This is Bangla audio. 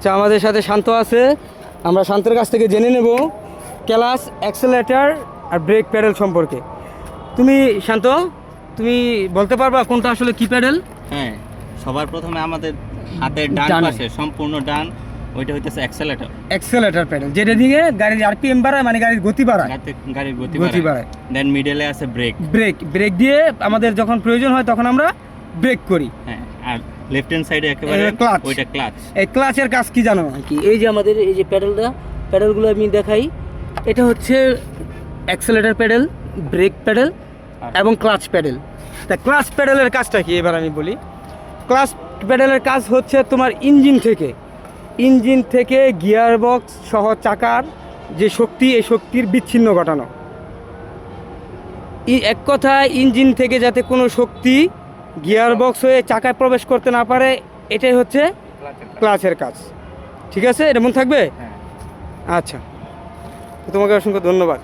আচ্ছা আমাদের সাথে শান্ত আছে। আমরা শান্তের কাছ থেকে জেনে নেব ক্লাস অ্যাক্সেলেটার আর ব্রেক প্যাডেল সম্পর্কে। তুমি শান্ত তুমি বলতে পারবা কোনটা আসলে কি প্যাডেল? হ্যাঁ সবার প্রথমে আমাদের হাতের ডান। পাশে সম্পূর্ণ ডান ওইটা হইতেছে অ্যাক্সেলেটর। অ্যাক্সেলেটার প্যাডেল যেটা দিয়ে গাড়ির আরপিএম বাড়ায় মানে গাড়ির গতি বাড়ায়। গাড়ির গতি গতি বাড়ায়। দেন মিডলে আছে ব্রেক ব্রেক ব্রেক দিয়ে আমাদের যখন প্রয়োজন হয় তখন আমরা ব্রেক করি। হ্যাঁ। আর লেফট হ্যান্ড সাইডে একেবারে clutch। ওইটা ক্লাচ এই ক্লাচের কাজ কি জানো? কি এই যে আমাদের এই যে প্যাডেলটা প্যাডেলগুলো আমি দেখাই। এটা হচ্ছে অ্যাক্সেলেটার প্যাডেল ব্রেক প্যাডেল এবং ক্লাচ প্যাডেল তা ক্লাচ প্যাডেলের কাজটা কি? এবার আমি বলি। ক্লাচ প্যাডেলের কাজ হচ্ছে তোমার ইঞ্জিন থেকে। ইঞ্জিন থেকে গিয়ার বক্স সহ চাকার যে শক্তি এই শক্তির বিচ্ছিন্ন ঘটানো। ই- এক কথায় ইঞ্জিন থেকে যাতে কোনো শক্তি গিয়ার বক্স হয়ে চাকায় প্রবেশ করতে না পারে এটাই হচ্ছে ক্লাচের কাজ। ঠিক আছে? এটা মনে থাকবে? হ্যাঁ। আচ্ছা। তোমাকে অসংখ্য ধন্যবাদ।